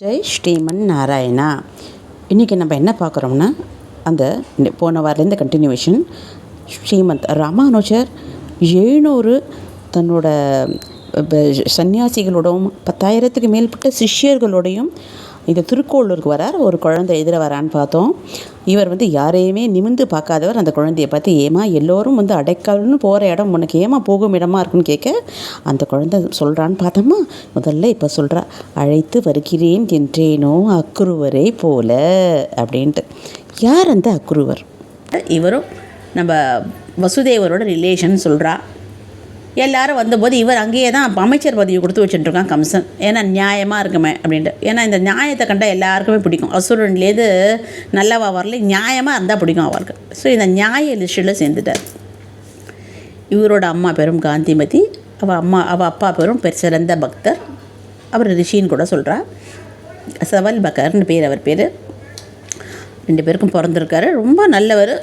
ஜெய் ஸ்ரீமன் நாராயணா இன்றைக்கி நம்ம என்ன பார்க்குறோம்னா அந்த போன வாரலேருந்து கண்டினியூவேஷன் ஸ்ரீமந்த் ராமானுஜர் எழுநூறு தன்னோட சன்னியாசிகளோடவும் பத்தாயிரத்துக்கு மேற்பட்ட சிஷ்யர்களோடையும் இந்த திருக்கோளூருக்கு வரார். ஒரு குழந்தை எதிர வரான்னு பார்த்தோம். இவர் வந்து யாரையுமே நிமிந்து பார்க்காதவர் அந்த குழந்தையை பார்த்து ஏமா எல்லோரும் வந்து அடைக்கால்னு போகிற இடம் உனக்கு ஏமா போகும் இடமா இருக்குன்னு கேட்க அந்த குழந்தை சொல்கிறான்னு பார்த்தோமா முதல்ல இப்போ சொல்கிறா அழைத்து வருகிறேன் என்றேனோ அக்குருவரை போல அப்படின்ட்டு. யார் அந்த அக்குருவர் இவரும் நம்ம வசுதேவரோட ரிலேஷன் சொல்கிறா எல்லாரும் வந்தபோது இவர் அங்கேயே தான் அமைச்சர் பதவி கொடுத்து வச்சுட்டுருக்கான் கம்சன். ஏன்னா நியாயமாக இருக்குமே அப்படின்ட்டு. ஏன்னா இந்த நியாயத்தை கண்டால் எல்லாருக்குமே பிடிக்கும். அசுரன்லேருந்து நல்லவா வரல நியாயமாக இருந்தால் பிடிக்கும் அவருக்கு. ஸோ இந்த நியாய லிஸ்ட்டில் சேர்ந்துட்டார். இவரோட அம்மா பேரும் காந்திமதி அவள் அம்மா அவள் அப்பா பேரும் பெரு சிறந்த பக்தர். அவர் ரிஷின்னு கூட சொல்கிறா சவல் பக்கர்னு பேர் அவர் பேர். ரெண்டு பேருக்கும் பிறந்திருக்காரு. ரொம்ப நல்லவர்.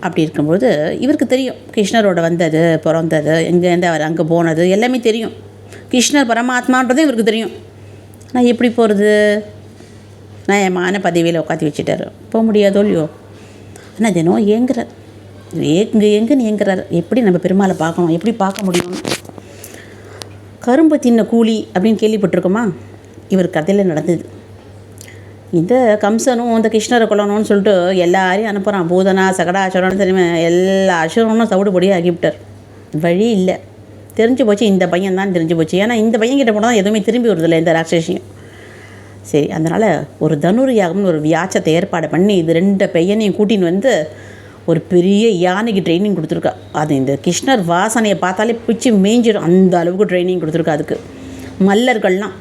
அப்படி இருக்கும்போது இவருக்கு தெரியும். கிருஷ்ணரோட வந்தது பிறந்தது எங்கேருந்து அவர் அங்கே போனது எல்லாமே தெரியும். கிருஷ்ணர் பரமாத்மான்றது இவருக்கு தெரியும். நான் எப்படி போகிறது நான் என் மான பதவியில் உட்காந்து வச்சுட்டாரு. போக முடியாதோ இல்லையோ? ஆனால் தினம் ஏங்குறார். ஏங்கு எங்குன்னு ஏங்குறார். எப்படி நம்ம பெருமாளை பார்க்கணும்? எப்படி பார்க்க முடியும்? கரும்பு தின்ன கூலி அப்படின்னு கேள்விப்பட்டிருக்கோமா? இவர் கதையில் நடந்தது. இந்த கம்சனும் இந்த கிருஷ்ணரை கொள்ளணும்னு சொல்லிட்டு எல்லாரையும் அனுப்புகிறான் பூதனா சகடாசுரன் தெரியுமா? எல்லா அசுரனும் சவுடு பொடியாக ஆக்கிவிட்டார். வழி இல்லை. தெரிஞ்சு போச்சு இந்த பையன் தான் தெரிஞ்சு போச்சு. ஏன்னா இந்த பையன் கிட்ட போனால் தான் எதுவுமே திரும்பி வருதில்லை இந்த ராட்சசியும். சரி அதனால் ஒரு தனுர் யாகம்னு ஒரு வியாச்சத்தை ஏற்பாடு பண்ணி இது ரெண்டு பையனையும் கூட்டின்னு வந்து ஒரு பெரிய யானைக்கு ட்ரைனிங் கொடுத்துருக்கா. அது இந்த கிருஷ்ணர் வாசனையை பார்த்தாலே பிச்சு மேய்ஞ்சிடும் அந்த அளவுக்கு ட்ரைனிங் கொடுத்துருக்கா அதுக்கு. மல்லர்கள்லாம்.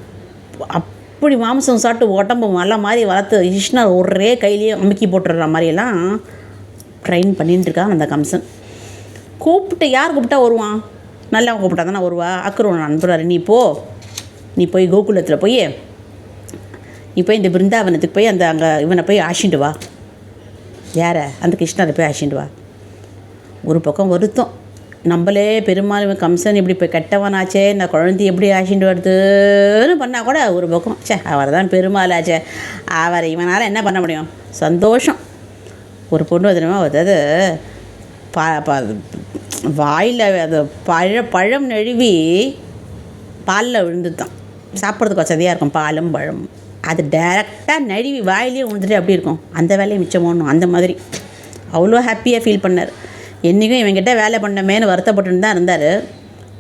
அப் எப்படி மாம்சம் சாப்பிட்டு உடம்பு மலை மாதிரி வளர்த்து கிருஷ்ணர் ஒரே கையிலேயே அமுக்கி போட்டுடுற மாதிரியெல்லாம் ட்ரெயின் பண்ணிட்டு இருக்கான் அந்த கம்சன். கூப்பிட்டு யார் கூப்பிட்டா வருவான்? நல்லவன் கூப்பிட்டா தானே வருவா? அக்குருவன் அனுப்புகிறாரு நீ போ. நீ போய் கோகுலத்தில் போய் நீ போய் இந்த பிருந்தாவனத்துக்கு போய் அந்த அங்கே இவனை போய் ஆசிண்டு வா. யாரை? அந்த கிருஷ்ணரை போய் ஆசிண்டு வா. ஒரு பக்கம் வருத்தம். நம்மளே பெருமாள் கம்சன் இப்படி இப்போ கெட்டவனாச்சே இந்த குழந்தை எப்படி ஆஷிண்டு வருதுன்னு பண்ணால் கூட ஒரு பக்கம். ச்சே அவர் தான் பெருமாளாச்சே அவர் இவனால் என்ன பண்ண முடியும்? சந்தோஷம். ஒரு பொண்ணு வந்துடுமா அதாவது ப ப வாயில் அது பழ பழம் நழுவி பாலில் விழுந்துதான் சாப்பிட்றதுக்கு வசதியாக இருக்கும் பாலும் பழமும். அது டைரெக்டாக நழுவி வாயிலே விழுந்துட்டு அப்படி இருக்கும். அந்த வேலையை மிச்சமாகணும் அந்த மாதிரி. அவ்வளோ ஹாப்பியாக ஃபீல் பண்ணார். என்றைக்கும் இவங்கிட்ட வேலை பண்ணமேன்னு வருத்தப்பட்டுன்னு தான் இருந்தார்.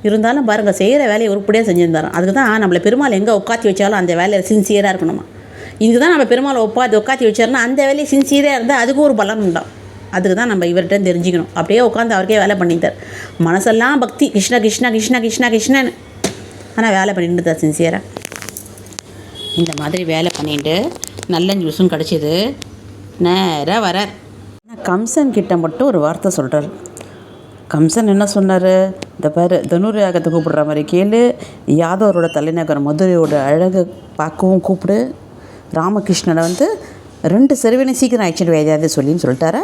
இருந்தாலும் பாருங்கள் செய்கிற வேலையை உருப்படியாக செஞ்சுருந்தாராம் அதுக்கு தான் நம்மளை பெருமாள் எங்கே உட்காத்தி வச்சாலும் அந்த வேலையில் சின்சியராக இருக்கணுமா? இதுக்கு தான் நம்ம பெருமாளை உட்காந்து உட்காத்தி வச்சாருன்னா அந்த வேலையை சின்சியராக இருந்தால் அதுக்கும் ஒரு பலன் உண்டாம். அதுக்கு தான் நம்ம இவர்கிட்ட தெரிஞ்சுக்கணும். அப்படியே உட்காந்து அவருக்கே வேலை பண்ணிட்டார். மனசெல்லாம் பக்தி. கிருஷ்ணா கிருஷ்ணா கிருஷ்ணா கிருஷ்ணா கிருஷ்ணன் ஆனால் வேலை பண்ணிட்டு தான் சின்சியராக இந்த மாதிரி வேலை பண்ணிட்டு நல்ல நியூஸும் கிடச்சிது. நேராக வரார். கம்சன் கிட்ட மட்டும் ஒரு வார்த்தை சொல்கிறார் கம்சன் என்ன சொன்னார்? இந்த பாரு தனுர் யாகத்தை கூப்பிடுற மாதிரி கேளு. யாதவரோட தலைநகர் மதுரையோட அழகை பார்க்கவும் கூப்பிடு. ராமகிருஷ்ணனை வந்து ரெண்டு செருவினை சீக்கிரம் ஆக்சிடென்ட் எதையாவது சொல்லின்னு சொல்லிட்டாரா?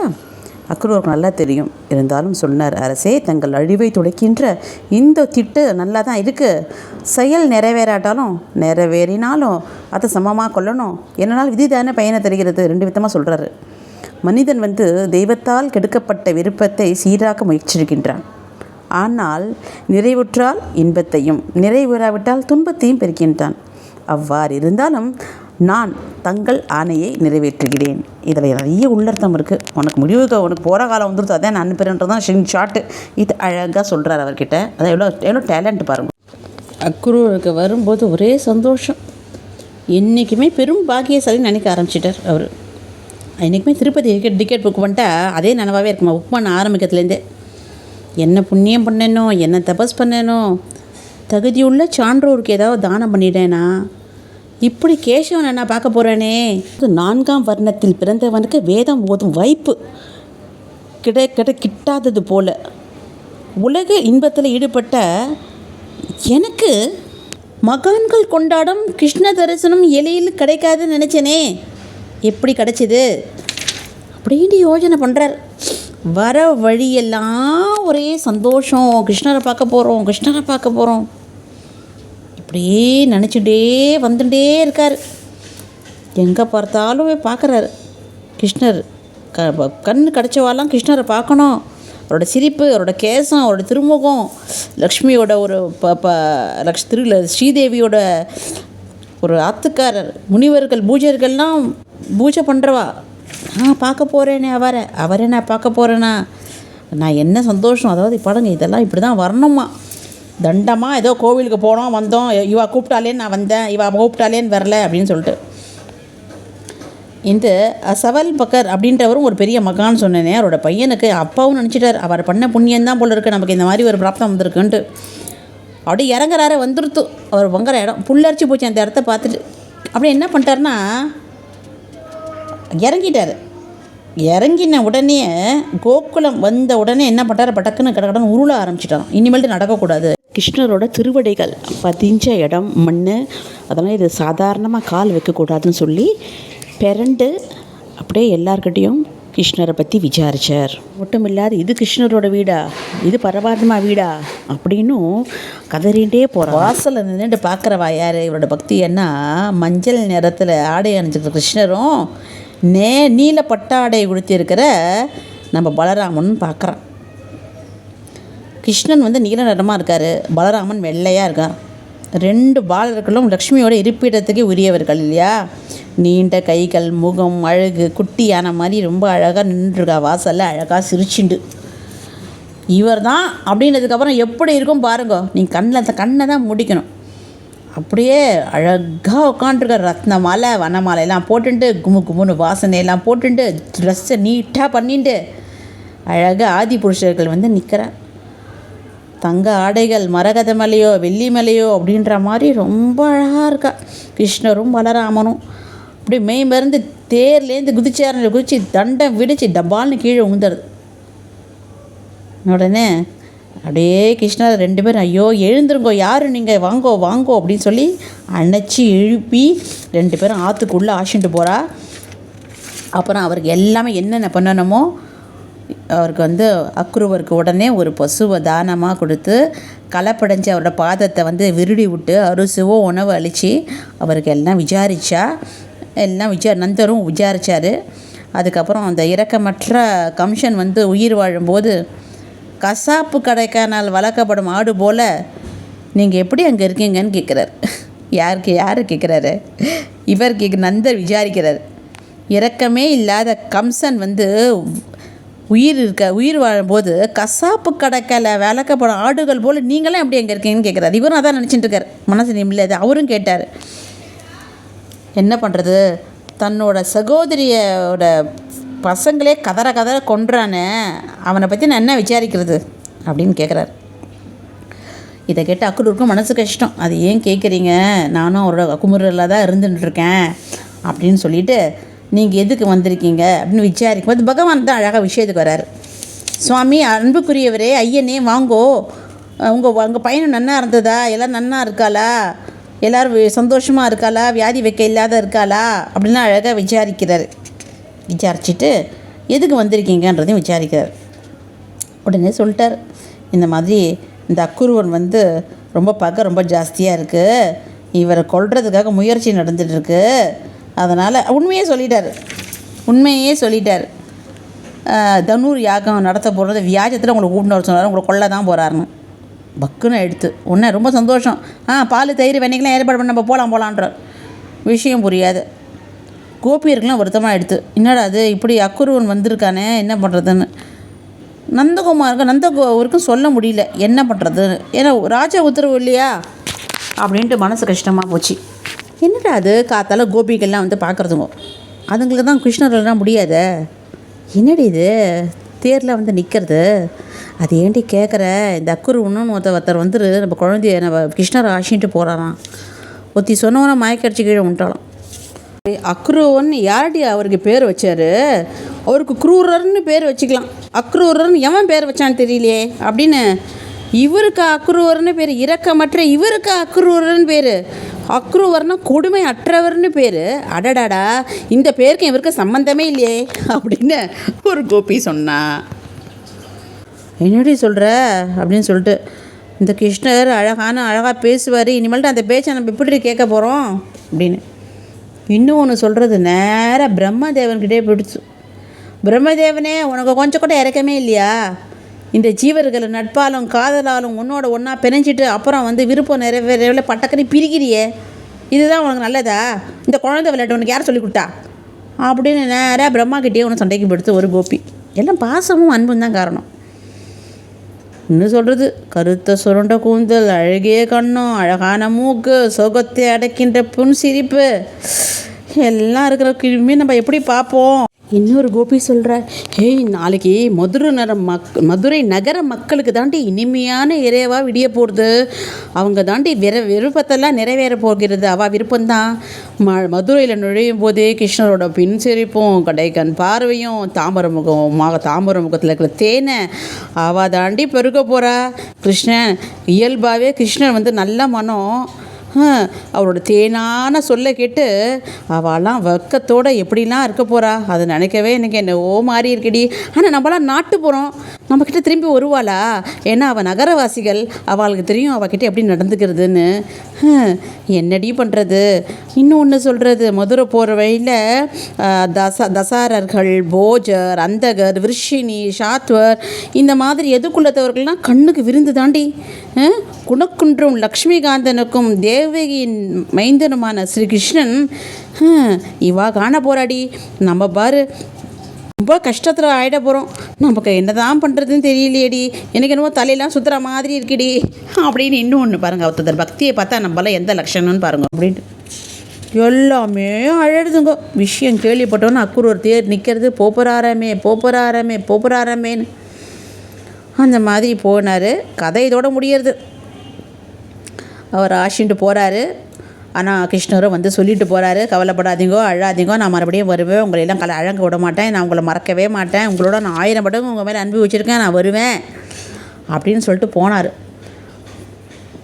அக்ரூருக்கு நல்லா தெரியும். இருந்தாலும் சொன்னார் அரசே தங்கள் அழிவை துடைக்கின்ற இந்த திட்டு நல்லா தான் இருக்குது செயல் நிறைவேறாட்டாலும் நிறைவேறினாலும் அதை சமமாக கொள்ளணும். என்னால் விதி தானே பயனை தருகிறது. ரெண்டு விதமாக சொல்கிறாரு மனிதன் வந்து தெய்வத்தால் கெடுக்கப்பட்ட விருப்பத்தை சீராக முயற்சிக்கின்றான். ஆனால் நிறைவுற்றால் இன்பத்தையும் நிறைவுறாவிட்டால் துன்பத்தையும் பெறுகின்றான். அவ்வாறு இருந்தாலும் நான் தங்கள் ஆணையை நிறைவேற்றுகிறேன். இதில் நிறைய உள்ளர்த்தம் இருக்குது உனக்கு முடிவுக்கு உனக்கு போகிற காலம் வந்துருது. அதான் நான் அனுப்புகிறேன்றது தான் ஷின் ஷாட்டு இது அழகாக சொல்கிறார் அவர்கிட்ட. அதான் எவ்வளோ எவ்வளோ டேலண்ட் பாருங்கள் அக்குருவுக்கு வரும்போது ஒரே சந்தோஷம். என்றைக்குமே பெரும் பாக்கியசாலின்னு நினைக்க ஆரம்பிச்சிட்டார் அவர். என்றைக்குமே திருப்பதி டிக்கெட் டிக்கெட் புக் பண்ணிட்டா அதே நினவாகவே இருக்குமா? புக் பண்ண ஆரம்பிக்கிறதுலேருந்தே. என்ன புண்ணியம் பண்ணேனோ என்ன தபஸ் பண்ணேனோ தகுதியுள்ள சான்றோருக்கு ஏதாவது தானம் பண்ணிட்டேனா? இப்படி கேசவன் என்ன பார்க்க போகிறேனே நான்காம் வர்ணத்தில் பிறந்தவனுக்கு வேதம் ஓதும் வாய்ப்பு கிட கிட கிட்டாதது போல. உலக இன்பத்தில் ஈடுபட்ட எனக்கு மகான்கள் கொண்டாடும் கிருஷ்ண தரிசனம் எளியில் கிடைக்காதுன்னு நினச்சேனே. எப்படி கிடச்சிது? அப்படின்னு யோசனை பண்ணுறார் வர வழியெல்லாம் ஒரே சந்தோஷம். கிருஷ்ணரை பார்க்க போகிறோம் கிருஷ்ணரை பார்க்க போகிறோம் இப்படியே நினச்சிட்டே வந்துட்டே இருக்கார். எங்கே பார்த்தாலும் பார்க்குறாரு. கிருஷ்ணர் க ப- கிடச்சவாலாம் கிருஷ்ணரை பார்க்கணும். அவரோட சிரிப்பு அவரோட கேசம் அவரோட திருமுகம் லக்ஷ்மியோட ஒரு ப ப லக்ஷ் திரு ஸ்ரீதேவியோட ஒரு ஆத்துக்காரர் முனிவர்கள் பூஜர்கள்லாம் பூஜை பண்ணுறவா நான் பார்க்க போகிறேனே அவரை. அவரே நான் பார்க்க போகிறேனா நான் என்ன சந்தோஷம். அதாவது படங்க இதெல்லாம் இப்படி தான் வரணுமா? தண்டமாக ஏதோ கோவிலுக்கு போனோம் வந்தோம். இவா கூப்பிட்டாலேன்னு நான் வந்தேன். இவா கூப்பிட்டாலேன்னு வரல அப்படின்னு சொல்லிட்டு. இந்த சவல் பக்கர் அப்படின்றவரும் ஒரு பெரிய மகான்னு சொன்னேனே. அவரோட பையனுக்கு அப்பாவும் நினச்சிட்டார். அவர் பண்ண புண்ணியம் தான் போல இருக்கு. நமக்கு இந்த மாதிரி ஒரு பிராப்தம் வந்திருக்குன்ட்டு. அப்படியே இறங்குறாரு வந்துருத்து. அவர் வங்குற இடம். புல்லரிச்சு போச்சு அந்த இடத்த பார்த்துட்டு. அப்படியே என்ன பண்ணிட்டாருன்னா இறங்கிட்டார். இறங்கின உடனே கோகுலம் வந்த உடனே என்ன பண்ணிட்டாரு பட்டக்குன்னு கடக்கடன்னு உருள ஆரம்பிச்சிட்டாராம். இனிமேல்ட்டு நடக்கக்கூடாது. கிருஷ்ணரோட திருவடிகள் பதிஞ்ச இடம் மண் அதெல்லாம் இது சாதாரணமாக கால் வைக்கக்கூடாதுன்னு சொல்லி பிறண்டு அப்படியே எல்லார்கிட்டேயும் கிருஷ்ணரை பற்றி விசாரிச்சார். மட்டும் இல்லாது இது கிருஷ்ணரோட வீடா? இது பரமாத்மா வீடா? அப்படின்னும் கதறிண்டே போகிறார் வாசலில் நின்றுட்டு பார்க்குறவா யார்? இவரோட பக்தி என்ன? மஞ்சள் நிறத்தில் ஆடை அணிஞ்சிருக்கிற கிருஷ்ணரும் நே நீல பட்டாடை உடுத்தியிருக்கிற நம்ம பலராமன் பார்க்குறான். கிருஷ்ணன் வந்து நீல நிறமாக இருக்கார். பலராமன் வெள்ளையாக இருக்கார் ரெண்டு பாலர்களும் லக்ஷ்மியோட இருப்பிடத்துக்கே உரியவர்கள் இல்லையா? நீண்ட கைகள் முகம் அழகு குட்டியான மாதிரி ரொம்ப அழகாக நின்றுருக்கா. வாசலில் அழகாக சிரிச்சுண்டு. இவர் தான் அப்படின்றதுக்கப்புறம் எப்படி இருக்கும் பாருங்க. நீங்கள் கண்ணில் கண்ணை தான் முடிக்கணும். அப்படியே அழகாக உட்காண்ட்ருக்கார் ரத்ன மாலை வன மாலையெல்லாம் போட்டுட்டு குமு குமுன்னு வாசனையெல்லாம் போட்டுட்டு ட்ரெஸ்ஸை நீட்டாக பண்ணிட்டு அழகாக ஆதி புருஷர்கள் வந்து நிற்கிறார் தங்க ஆடைகள் மரகத மலையோ வெள்ளி மலையோ அப்படின்ற மாதிரி ரொம்ப அழகாக இருக்கா. கிருஷ்ணரும் பலராமனும் அப்படியே மெய் மருந்து தேர்லேருந்து குதிச்சாரில் குதித்து தண்டம் விடிச்சு டபால்னு கீழே உந்துடுது உடனே அப்படியே கிருஷ்ணா ரெண்டு பேரும் ஐயோ எழுந்துருங்கோ யார் நீங்கள் வாங்கோ வாங்கோ அப்படின்னு சொல்லி அணைச்சி எழுப்பி ரெண்டு பேரும் ஆற்றுக்குள்ளே ஆசிட்டு போகிறா அப்புறம் அவருக்கு எல்லாமே என்னென்ன பண்ணணுமோ அவருக்கு வந்து அக்ரூவருக்கு உடனே ஒரு பசுவை தானமாக கொடுத்து களைப்படைஞ்சி அவரோட பாதத்தை வந்து விருடி விட்டு அரிசுவோ உணவு அழித்து அவருக்கு எல்லாம் விசாரித்தா எல்லாம் விசா நந்தரும் விசாரிச்சார். அதுக்கப்புறம் அந்த இரக்கமற்ற கம்ஷன் வந்து உயிர் வாழும்போது கசாப்பு கடைக்கானால் வளர்க்கப்படும் ஆடு போல் நீங்கள் எப்படி அங்கே இருக்கீங்கன்னு கேட்குறாரு யாருக்கு யார் கேட்குறாரு இவர் கேட்க நந்தர் விசாரிக்கிறார். இரக்கமே இல்லாத கம்சன் வந்து உயிர் இருக்க உயிர் வாழும்போது கசாப்பு கடைக்கால விளக்கப்படும் ஆடுகள் போல் நீங்களாம் எப்படி அங்கே இருக்கீங்கன்னு கேட்குறாரு இவரும் அதான் நினச்சிட்டு இருக்கார். மனசு நிம்மதியாது அவரும் கேட்டார். என்ன பண்ணுறது தன்னோட சகோதரியோட பசங்களே கதற கதற கொன்றானே அவனை பற்றி நான் என்ன விசாரிக்கிறது? அப்படின்னு கேட்குறாரு இதை கேட்டு அக்குடூருக்கும் மனசு கஷ்டம். அது ஏன் கேட்குறீங்க நானும் அவரோட குமுறில் தான் இருந்துட்டுருக்கேன் அப்படின்னு சொல்லிட்டு நீங்கள் எதுக்கு வந்திருக்கீங்க? அப்படின்னு விசாரிக்கும் போது பகவான் தான் அழகாக விஷயத்துக்கு வராரு. சுவாமி அன்புக்குரியவரே ஐயனே வாங்கோ. உங்கள் உங்கள் பையனும் நன்னா இருந்ததா? எல்லாம் நன்னா இருக்காளா? எல்லோரும் சந்தோஷமாக இருக்காளா? வியாதி வைக்க இல்லாத இருக்காளா? அப்படின்லாம் அழகாக விசாரிக்கிறாரு. விசாரிச்சுட்டு எதுக்கு வந்திருக்கீங்கன்றதையும் விசாரிக்கிறார். உடனே சொல்லிட்டார் இந்த மாதிரி இந்த அக்குருவன் வந்து ரொம்ப பகை ரொம்ப ஜாஸ்தியாக இருக்குது இவரை கொல்றதுக்காக முயற்சி நடந்துகிட்ருக்கு அதனால் உண்மையே சொல்லிட்டார். உண்மையே சொல்லிட்டார். தனூர் தனுர் யாகம் நடத்த போகிறது வியாஜத்தில் உங்களை கூட்டின்னு வர சொன்னார் உங்களை கொல்ல தான் போகிறாருன்னு பக்குன்னு எடுத்து உடனே ரொம்ப சந்தோஷம். ஆ பால் தயிர் வெண்ணைக்கெலாம் ஏற்பாடு பண்ண நம்ம போகலாம் போகலான்ற விஷயம் புரியாது. கோபியர்கள்லாம் வருத்தமாக எடுத்து என்னடா அது இப்படி அக்குருவன் வந்திருக்கானே? என்ன பண்ணுறதுன்னு நந்தகுமாருக்கு நந்தகுமாருக்கும் சொல்ல முடியல. என்ன பண்ணுறது ஏன்னா ராஜா உத்தரவு இல்லையா? அப்படின்ட்டு மனசு கஷ்டமாக போச்சு. என்னடா அது காத்தால கோபிகள்லாம் வந்து பார்க்குறதுங்க அதுங்களுக்கு தான் கிருஷ்ணர்லாம் முடியாத? என்னடி இது? தேரில் வந்து நிற்கிறது அது ஏன்டி கேட்குற இந்த அக்குருவன்னு ஒருத்தர் ஒருத்தர் வந்துரு. நம்ம குழந்தைய நம்ம கிருஷ்ணர் ஆசின்ட்டு போகிறாராம் ஒருத்தி சொன்னவன மயக்கடிச்சு கீழே விட்டாலாம் அக்ரூவன் யாரடி அவருக்கு பேர் வச்சாரு? அவருக்கு குரூரர்னு பேர் வச்சுக்கலாம். அக்ரூரர்னு எவன் பேர் வச்சான்னு தெரியலையே. அப்படின்னு இவருக்கு அக்ரூவர்னு பேர் இரக்கமற்ற இவருக்கு அக்ரூரர்னு பேர். அக்ரூவர்னா கொடுமை அற்றவர்னு பேர். அடடாடா இந்த பேருக்கு இவருக்கு சம்மந்தமே இல்லையே அப்படின்னு ஒரு கோபி சொன்னா. என்னடி சொல்கிற அப்படின்னு சொல்லிட்டு இந்த கிருஷ்ணர் அழகான அழகாக பேசுவார். இனிமேல்ட்டு அந்த பேச்சை நம்ம எப்படி கேட்க போகிறோம் அப்படின்னு. இன்னும் ஒன்று சொல்கிறது நேராக பிரம்மதேவன்கிட்டே பிடிச்சு பிரம்மதேவனே உனக்கு கொஞ்சம் கூட இறக்கமே இல்லையா? இந்த ஜீவர்களை நட்பாலும் காதலாலும் உன்னோட ஒன்றா பிணைஞ்சிட்டு அப்புறம் வந்து விருப்பம் நிறைவேறவில் பட்டக்கனி பிரிக்கிறியே? இதுதான் உனக்கு நல்லதா? இந்த குழந்தை விளையாட்டு உனக்கு யார் சொல்லி கொடுத்தா? அப்படின்னு நேராக பிரம்மா கிட்டே சண்டைக்கு படுத்து ஒரு கோபி. எல்லாம் பாசமும் அன்பும் தான் காரணம். என்ன சொல்கிறது கருத்த சுருண்ட கூந்தல் அழகிய கண்ணும் அழகான மூக்கு சோகத்தை அடைக்கின்ற புன் சிரிப்பு எல்லாம் இருக்கிற நம்ம எப்படி பார்ப்போம்? இன்னொரு கோபி சொல்கிறார் ஹேய் நாளைக்கு மதுரை நர மக் மதுரை நகர மக்களுக்கு தாண்டி இனிமையான இறைவா விடிய போகிறது அவங்க தாண்டி விர விருப்பத்தெல்லாம் நிறைவேற போகிறது. அவள் விருப்பம்தான். ம மதுரையில் நுழையும் போதே கிருஷ்ணரோட பின் சிரிப்பும் கடைக்கண் பார்வையும் தாமர முகம் மா தாமரை முகத்தில் இருக்கிற தேனை அவள் தாண்டி பெருக்க போகிறா கிருஷ்ணன் இயல்பாகவே கிருஷ்ணன் வந்து நல்ல மனம். அவரோட தேனான சொல்ல கேட்டு அவளாம் வெக்கத்தோடு எப்படிலாம் இருக்க போகிறா அதை நினைக்கவே எனக்கு என்னவோ மாறி இருக்குடி. ஆனால் நம்மளாம் நாட்டு போகிறோம் நம்மக்கிட்ட திரும்பி வருவாளா? ஏன்னா அவள் நகரவாசிகள் அவளுக்கு தெரியும் அவகிட்ட எப்படி நடந்துக்கிறதுன்னு. என்னடி பண்ணுறது இன்னொன்று சொல்கிறது மதுரை போகிற வழியில் தச தசாரர்கள் போஜர் அந்தகர் விருஷினி ஷாத்வர் இந்த மாதிரி எதுக்குள்ளத்தவர்கள்லாம் கண்ணுக்கு விருந்து தாண்டி குணக்குன்றும் லக்ஷ்மிகாந்தனுக்கும் தேவகியின் மைந்தனுமான ஸ்ரீகிருஷ்ணன் இவா காண போராடி நம்ம பாரு ரொம்ப கஷ்டத்தில் ஆகிட போகிறோம் நமக்கு என்ன தான் பண்ணுறதுன்னு தெரியலையேடி. எனக்கு என்னவோ தலையெல்லாம் சுற்றுற மாதிரி இருக்குடி. அப்படின்னு இன்னும் ஒன்று பாருங்கள் ஒருத்தர் பக்தியை பார்த்தா நம்மளாம் எந்த லட்சணம்னு பாருங்க அப்படின்ட்டு. எல்லாமே அழகுதுங்க. விஷயம் கேள்விப்பட்டோன்னு அக்குர் ஒரு தேர் நிற்கிறது போப்பராரமே போப்பராரமே போப்பராரமேன்னு அந்த மாதிரி போனார். கதை இதோட முடியறது. அவர் ஆஷின்ட்டு போகிறாரு ஆனால் கிருஷ்ணரும் வந்து சொல்லிட்டு போகிறாரு கவலைப்படாதீங்கோ அழாதீங்கோ நான் மறுபடியும் வருவேன் உங்களை எல்லாம் கல அழங்க விட மாட்டேன் நான் உங்களை மறக்கவே மாட்டேன் உங்களோட நான் ஆயிரம் படம் உங்கள் மேலே அன்பு வச்சுருக்கேன் நான் வருவேன் அப்படின்னு சொல்லிட்டு போனார்.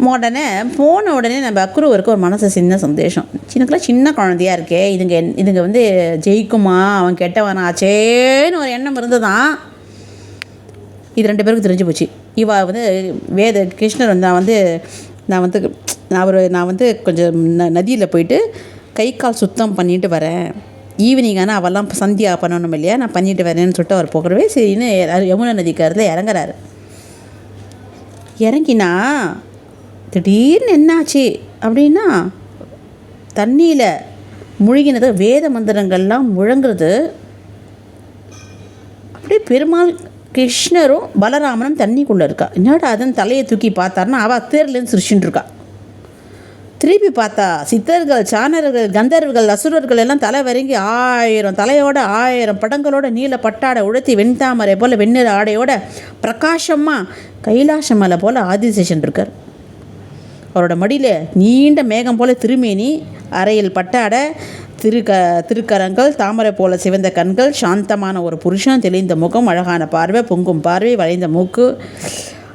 உடனே போன உடனே நம்ம அக்ரூவருக்கு ஒரு மனசு சின்ன சந்தோஷம் சின்னக்குள்ள சின்ன குழந்தையா இருக்கே இதுங்க என்- இதுங்க வந்து ஜெயிக்குமா அவன் கெட்டவனாச்சேன்னு ஒரு எண்ணம் இருந்ததான் இது ரெண்டு பேருக்கும் தெரிஞ்சு போச்சு. இவ வந்து வேத கிருஷ்ணர் வந்து வந்து நான் வந்து நான் ஒரு நான் வந்து கொஞ்சம் ந நதியில் போயிட்டு கை கால் சுத்தம் பண்ணிட்டு வரேன். ஈவினிங் ஆனால் அவெல்லாம் சந்தியா பண்ணணும் இல்லையா? நான் பண்ணிட்டு வரேன்னு சொல்லிட்டு அவர் போகிறவே சரின்னு யமுனா நதிக்காரில் இறங்குறாரு. இறங்கினா திடீர்னு என்னாச்சு அப்படின்னா தண்ணியில் முழுகினது வேத மந்திரங்கள்லாம் முழங்குறது அப்படியே பெருமாள் கிருஷ்ணரும் பலராமனும் தண்ணிக்குள்ளே இருக்கா. என்னடா அதன் தலையை தூக்கி பார்த்தாருன்னா அவள் தேர்லேருந்து சிரிச்சுட்டு இருக்கா. திருப்பி பார்த்தா சித்தர்கள் சாணர்கள் கந்தர்வர்கள் அசுரர்கள் எல்லாம் தலை வரைங்கி ஆயிரம் தலையோட ஆயிரம் படங்களோட நீல பட்டாடை உழத்தி வெண்தாமரை போல் வெண்ணிற ஆடையோட பிரகாசமாக கைலாச மலை போல் ஆதிசேஷன் இருக்கார். அவரோட மடியில் நீண்ட மேகம் போல் திருமேனி அறையில் பட்டாடை திருக்க திருக்கரங்கள் தாமரை போல சிவந்த கண்கள் சாந்தமான ஒரு புருஷன் தெளிந்த முகம் அழகான பார்வை பொங்கும் பார்வை வளைந்த மூக்கு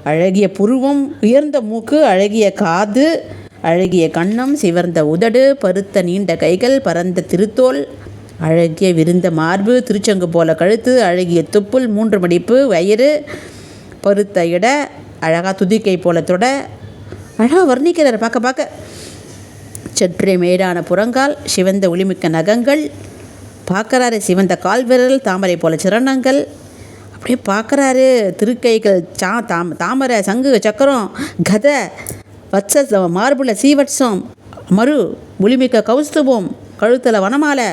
அழகிய புருவம் உயர்ந்த மூக்கு அழகிய காது அழகிய கண்ணம் சிவர்ந்த உதடு பருத்த நீண்ட கைகள் பரந்த திருத்தோல் அழகிய விருந்த மார்பு திருச்சங்கு போல கழுத்து அழகிய துப்புல் மூன்று மடிப்பு வயிறு பருத்த இட அழகா துதிக்கை போல தொட அழகாக வர்ணிக்கிறார். பார்க்க பார்க்க. சற்றே மேடான புறங்கால் சிவந்த ஒளிமிக்க நகங்கள் பார்க்கறாரு சிவந்த கால்விரல் தாமரை போல சிரணங்கள். அப்படியே பார்க்குறாரு திருக்கைகள் சா தாம் தாமரை சங்கு சக்கரம் கதை வச்ச மார்புல சீவட்சம் மறு ஒளிமிக்க கௌஸ்துபம் கழுத்தில் வனமாலை.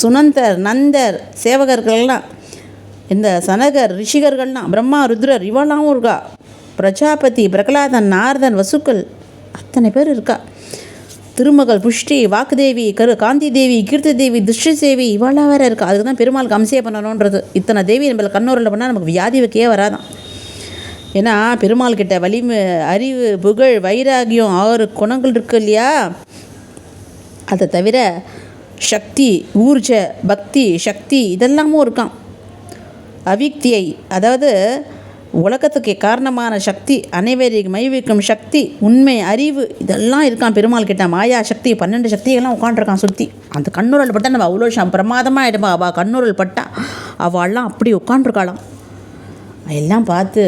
சுனந்தர் நந்தர் சேவகர்கள்லாம் இந்த சனகர் ரிஷிகர்கள்லாம் பிரம்மா ருத்ரர் இவெல்லாம் இருக்கா பிரஜாபதி பிரகலாதன் நாரதன் வசுக்கள் அத்தனை பேர் இருக்கா? திருமகள் புஷ்டி வாக்குதேவி கரு காந்தி தேவி கீர்த்தி தேவி துஷ்டி தேவி இவ்வளோ வேற இருக்கா? அதுக்கு தான் பெருமாளுக்கு அம்சையை பண்ணணுன்றது இத்தனை தேவி நம்மளை கண்ணூரில் பண்ணால் நமக்கு வியாதி வைக்கவே வராதான். ஏன்னா பெருமாள் கிட்ட வலிமை அறிவு புகழ் வைராகியம் ஆறு குணங்கள் இருக்கு இல்லையா? அதை தவிர சக்தி ஊர்ஜ பக்தி சக்தி இதெல்லாமும் இருக்கான் அவிக்தியை அதாவது உலகத்துக்கு காரணமான சக்தி அனைவரையும் மைவிக்கும் சக்தி உண்மை அறிவு இதெல்லாம் இருக்கான் பெருமாள் கிட்ட. மாயா சக்தி பன்னெண்டு சக்தியெல்லாம் உட்காந்துருக்கான் சுற்றி அந்த கண்ணுரல் பட்டா நம்ம அவ்வளோ பிரமாதமாக பிரமாதமா ஆகிடுமா அவள் கண்ணுரல் பட்டா. அவள்லாம் அப்படி உட்காந்துருக்காளாம் எல்லாம் பார்த்து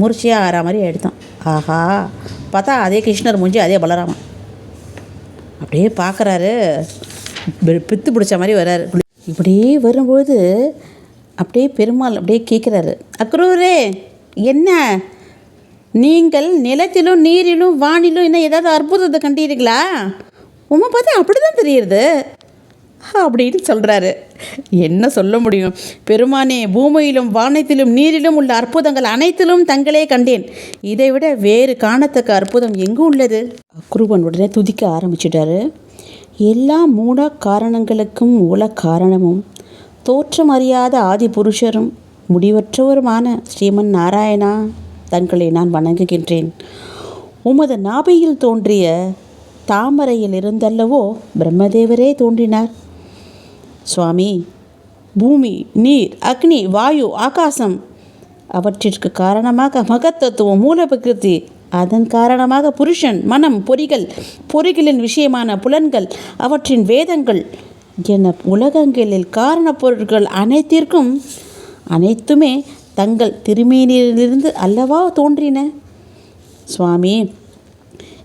மூர்ச்சியாக ஆற மாதிரி ஆகிடுதான் ஆஹா. பார்த்தா அதே கிருஷ்ணர் மூஞ்சி அதே பலராமன். அப்படியே பார்க்குறாரு. பித்து பிடிச்ச மாதிரி வர்றாரு. இப்படியே வரும்போது அப்படியே பெருமாள் அப்படியே கேட்குறாரு. அக்ரூரே என்ன? நீங்கள் நிலத்திலும் நீரிலும் வானிலும் என்ன ஏதாவது அற்புதத்தை கண்டீர்களா? உமை பார்த்தா அப்படி தான் தெரியுது அப்படின்னு சொல்கிறாரு என்ன சொல்ல முடியும்? பெருமானே பூமியிலும் வானத்திலும் நீரிலும் உள்ள அற்புதங்கள் அனைத்திலும் தங்களே கண்டேன். இதைவிட வேறு காணத்தக்க அற்புதம் எங்கு உள்ளது? குருவன் உடனே துதிக்க ஆரம்பிச்சிட்டாரு. எல்லா மூட காரணங்களுக்கும் மூல காரணமும் தோற்றம் அறியாத ஆதி புருஷரும் முடிவற்றவருமான ஸ்ரீமன் நாராயணா தங்களை நான் வணங்குகின்றேன். உமது நாபியில் தோன்றிய தாமரையில் இருந்தல்லவோ பிரம்மதேவரே தோன்றினார். சுவாமி பூமி நீர் அக்னி வாயு ஆகாசம் அவற்றிற்கு காரணமாக மகத்தத்துவம் மூல அதன் காரணமாக புருஷன் மனம் பொறிகள் பொறிகளின் விஷயமான புலன்கள் அவற்றின் வேதங்கள் என உலகங்களில் காரணப் பொருட்கள் அனைத்திற்கும் அனைத்துமே தங்கள் திருமேனியிலிருந்து அல்லவா தோன்றின? சுவாமி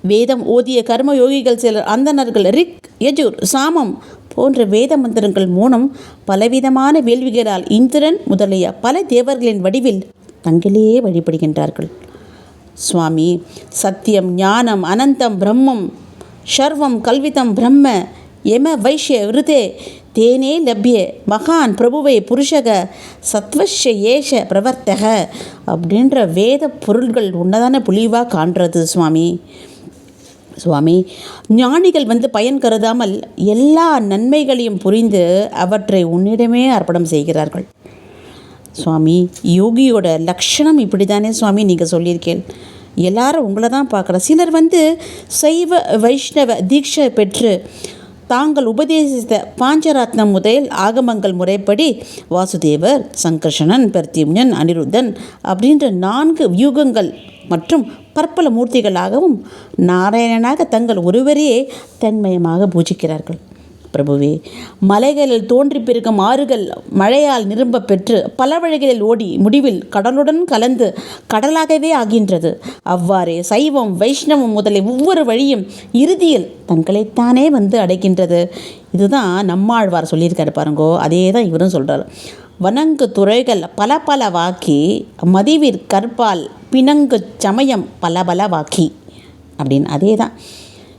வேதம் ஓதிய கர்ம யோகிகள் சிலர் அந்தணர்கள் ரிக் யஜூர் சாமம் போன்ற வேத மந்திரங்கள் மூலம் பலவிதமான வேள்விகளால் இந்திரன் முதலிய பல தேவர்களின் வடிவில் தங்களையே வழிபடுகின்றார்கள். சுவாமி சத்தியம் ஞானம் அனந்தம் பிரம்மம் ஷர்வம் கல்விதம் பிரம்ம எம வைஷ்ய விருதே தேனே லப்ய மகான் பிரபுவை புருஷக சத்வஷ ஏஷ பிரவர்த்தக அப்படின்ற வேத பொருள்கள் உன்னதான புலிவாக காண்றது சுவாமி. சுவாமி ஞானிகள் வந்து பயன் கருதாமல் எல்லா நன்மைகளையும் புரிந்து அவற்றை உன்னிடமே அர்ப்பணம் செய்கிறார்கள். சுவாமி யோகியோட லக்ஷணம் இப்படி தானே சுவாமி நீங்கள் சொல்லியிருக்கேன் எல்லாரும் உங்களை தான் பார்க்குற. சிலர் வந்து சைவ வைஷ்ணவ தீட்சை பெற்று தாங்கள் உபதேசித்த பாஞ்சராத்னம் முதல் ஆகமங்கள் முறைப்படி வாசுதேவர் சங்கர்ஷணன் பிரத்யும்னன் அனிருத்தன் அப்படின்ற நான்கு வியூகங்கள் மற்றும் பற்பல மூர்த்திகளாகவும் நாராயணனாக தங்கள் ஒருவரையே தன்மயமாக பூஜிக்கிறார்கள். பிரபுவே. மலைகளில் தோன்றி ஆறுகள் மழையால் நிரும்ப பெற்று பல வழிகளில் ஓடி முடிவில் கடலுடன் கலந்து கடலாகவே ஆகின்றது. அவ்வாறே சைவம் வைஷ்ணவம் முதலிய ஒவ்வொரு வழியும் இறுதியில் தங்களைத்தானே வந்து அடைக்கின்றது இதுதான் நம்மாழ்வார் சொல்லியிருக்காரு பாருங்கோ அதே தான் இவரும் சொல்கிறார் வனங்கு துறைகள் பல பல வாக்கி மதிவிற் கற்பால் பிணங்கு சமயம் பல பல வாக்கி. அப்படின்னு அதே தான்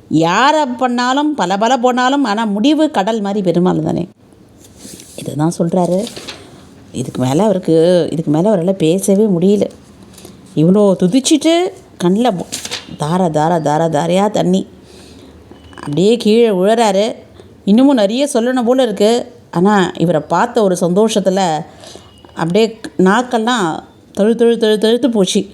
யாரை பண்ணாலும் பல பல போனாலும் ஆனால் முடிவு கடல் மாதிரி பெருமாள் தானே. இதுதான் சொல்கிறாரு இதுக்கு மேலே அவருக்கு இதுக்கு மேலே அவரால் பேசவே முடியல. இவ்வளோ துதிச்சிட்டு கண்ணில் தார தார தார தாரையாக தண்ணி. அப்படியே கீழே விழுறாரு இன்னமும் நிறைய சொல்லணும் போல் இருக்குது ஆனால் இவரை பார்த்த ஒரு சந்தோஷத்தில் அப்படியே நாக்கெல்லாம் தொழு தொழு தொழு தொழுத்து போச்சு.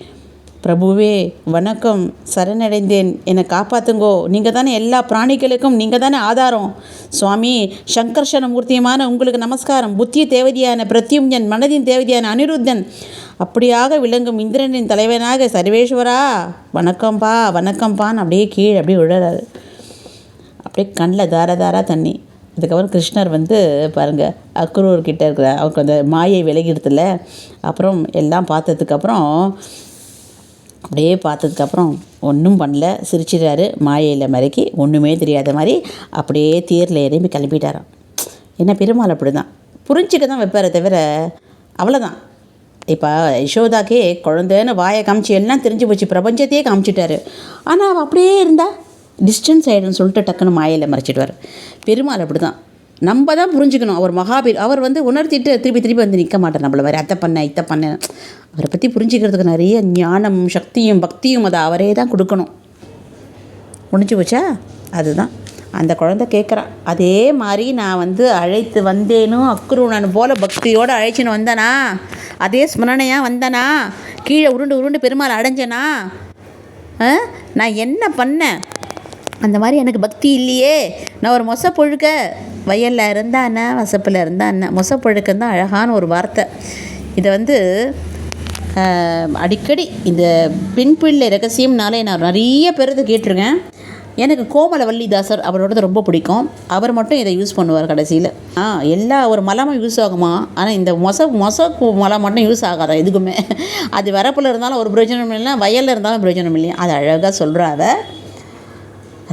பிரபுவே வணக்கம். சரணடைந்தேன். என்னை காப்பாத்துங்கோ. நீங்கள் தானே எல்லா பிராணிகளுக்கும் நீங்கள் தானே ஆதாரம். சுவாமி சங்கர்ஷன மூர்த்தியமான உங்களுக்கு நமஸ்காரம். புத்தி தேவதியான பிரத்யும்யன் மனதின் தேவதியான அனிருத்தன். அப்படியாக விளங்கும் இந்திரனின் தலைவனாக சர்வேஸ்வரா. வணக்கம்பா வணக்கம்பான்னு அப்படியே கீழே அப்படியே விழுறாரு. அப்படியே கண்ணில் தார தாரா தண்ணி. அதுக்கப்புறம் கிருஷ்ணர் வந்து பாருங்கள் அக்ரூர்கிட்ட இருக்கிற அவருக்கு அந்த மாயை விலகிடுதுல அப்புறம் எல்லாம் பார்த்ததுக்கப்புறம் அப்படியே பார்த்ததுக்கப்புறம் ஒன்றும் பண்ணல. சிரிச்சிட்டாரு மாயையில் மறைக்கி ஒன்றுமே தெரியாத மாதிரி அப்படியே தேரில் இறம்பி கிளம்பிட்டாராம். என்ன பெருமாள் அப்படி தான் புரிஞ்சிக்க தான் வைப்பாரே தவிர அவ்வளோதான் இப்போ யசோதாக்கே குழந்தைன்னு வாயை காமிச்சு எல்லாம் தெரிஞ்சு போச்சு. பிரபஞ்சத்தையே காமிச்சிட்டாரு. ஆனால் அவள் அப்படியே இருந்தா டிஸ்டன்ஸ் ஆகிடும்னு சொல்லிட்டு டக்குன்னு மாயையில் மறைச்சிடுவார் பெருமாள் அப்படி தான் நம்ம தான் புரிஞ்சுக்கணும். அவர் மகாபீர் அவர் வந்து உணர்த்திட்டு திருப்பி திருப்பி வந்து நிற்க மாட்டார் நம்மள மாதிரி அத்தை பண்ண இத்தை பண்ண. அவரை பற்றி புரிஞ்சுக்கிறதுக்கு நிறைய ஞானமும் சக்தியும் பக்தியும் அதை அவரே தான் கொடுக்கணும். முடிஞ்சு போச்சா? அதுதான். அந்த குழந்தை கேட்குறான் அதே மாதிரி நான் வந்து அழைத்து வந்தேனும் அக்குருணன் போல பக்தியோடு அழைச்சின்னு வந்தேனா அதே ஸ்மரணையாக வந்தேனா கீழே உருண்டு உருண்டு பெருமாள் அடைஞ்சனா ஆ? நான் என்ன பண்ணேன்? அந்த மாதிரி எனக்கு பக்தி இல்லையே. நான் ஒரு மொசை பொழுக்க வயலில் இருந்தா என்ன வசப்பில் இருந்தா என்ன? மொச தான் அழகான ஒரு வார்த்தை. இதை வந்து அடிக்கடி இந்த பெண் பிள்ளை ரகசியம்னாலே நான் நிறைய பேரது கேட்டிருக்கேன். எனக்கு கோமலவல்லிதாசர் அவரோடது ரொம்ப பிடிக்கும். அவர் மட்டும் இதை யூஸ் பண்ணுவார் கடைசியில். ஆ எல்லா ஒரு மலமும் யூஸ் ஆகுமா? ஆனால் இந்த மொச மொச மலம் மட்டும் யூஸ் ஆகாதா எதுக்குமே? அது வரப்பில் இருந்தாலும் ஒரு பிரயோஜனம் இல்லைன்னா வயலில் இருந்தாலும் பிரயோஜனம் இல்லையா? அது அழகாக சொல்கிறாத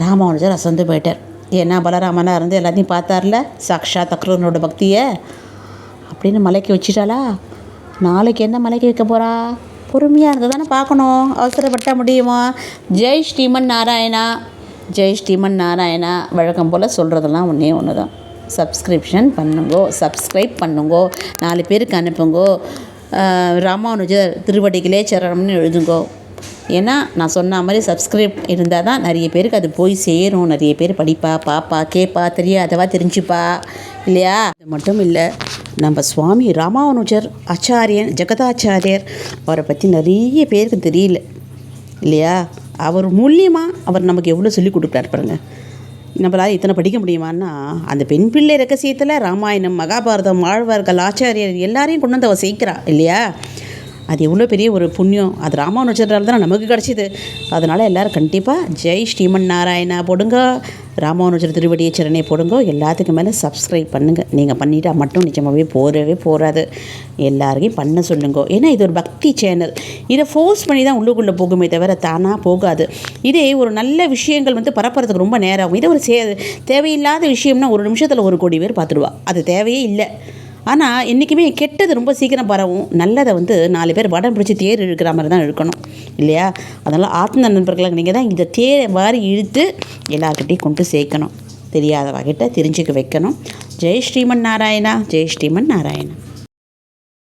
ராமானுஜர் அசந்து போயிட்டார். ஏன்னா பலராமனாக இருந்து எல்லாத்தையும் பார்த்தார்ல? சாக்ஷா தக்ரூனோட பக்தியை. அப்படின்னு மலைக்கு வச்சிட்டாளா? நாளைக்கு என்ன மலைக்கு வைக்க போகிறா பொறுமையாக இருந்து தானே பார்க்கணும். அவசரப்பட்ட முடியுமா? ஜெய் ஸ்ரீமன் நாராயணா. ஜெய் ஸ்ரீமன் நாராயணா. வழக்கம் போல் சொல்கிறதெல்லாம் ஒன்றே ஒன்று தான் சப்ஸ்கிரிப்ஷன் பண்ணுங்கோ. சப்ஸ்கிரைப் பண்ணுங்கோ. நாலு பேருக்கு அனுப்புங்கோ. ராமானுஜர் திருவடிகளே சரணம்னு எழுதுங்கோ. ஏன்னா நான் சொன்ன மாதிரி சப்ஸ்கிரைப் இருந்தால் தான் நிறைய பேருக்கு அது போய் சேரும். நிறைய பேர் படிப்பா பாப்பா கேட்பா தெரியாதவா தெரிஞ்சுப்பா. இல்லையா? அது மட்டும் இல்லை நம்ம சுவாமி ராமானுஜர் ஆச்சாரியன் ஜெகதாச்சாரியர் அவரை பற்றி நிறைய பேருக்கு தெரியல. இல்லையா? அவர் மூலியமாக அவர் நமக்கு எவ்வளோ சொல்லி கொடுக்குறாரு பாருங்கள் நம்மளால் இத்தனை படிக்க முடியுமான்னா அந்த பெண் பிள்ளை ரகசியத்தில் ராமாயணம் மகாபாரதம் ஆழ்வார்கள் ஆச்சாரியர் எல்லாரையும் கொண்டு வந்து அவள் சேர்க்கிறா இல்லையா? அது எவ்வளோ பெரிய ஒரு புண்ணியம். அது ராமானுஜரால் தான் நமக்கு கிடச்சிது. அதனால் எல்லோரும் கண்டிப்பாக ஜெய் ஸ்ரீமன் நாராயணா போடுங்க ராமானுஜர் திருவடியை சரணை போடுங்க. எல்லாத்துக்கும் மேலே சப்ஸ்கிரைப் பண்ணுங்கள் நீங்கள் பண்ணிட்டால் மட்டும் நிஜமாகவே போறவே போகாது எல்லாரையும் பண்ண சொல்லுங்க. ஏன்னா இது ஒரு பக்தி சேனல். இதை ஃபோர்ஸ் பண்ணி தான் உள்ளுக்குள்ளே போகுமே தவிர தானாக போகாது. இதே ஒரு நல்ல விஷயங்கள் வந்து பரப்புறதுக்கு ரொம்ப நேரம் ஆகும். இதை ஒரு சே தேவையில்லாத விஷயம்னா ஒரு நிமிஷத்தில் ஒரு கோடி பேர் பார்த்துடுவா அது தேவையே இல்லை. ஆனால் என்றைக்குமே கெட்டது ரொம்ப சீக்கிரம் பரவும். நல்லதை வந்து நாலு பேர் வடம் பிடிச்சி தேர் இழுக்கிற மாதிரி தான் இழுக்கணும். இல்லையா? அதனால் ஆத்ம நண்பர்களாக நீங்கள் தான் இந்த தேரை வாரி இழுத்து எல்லார்கிட்டையும் கொண்டு சேர்க்கணும். தெரியாதவகிட்ட தெரிஞ்சுக்க வைக்கணும். ஜெய் ஸ்ரீமன் நாராயணா. ஜெய் ஸ்ரீமன் நாராயணா.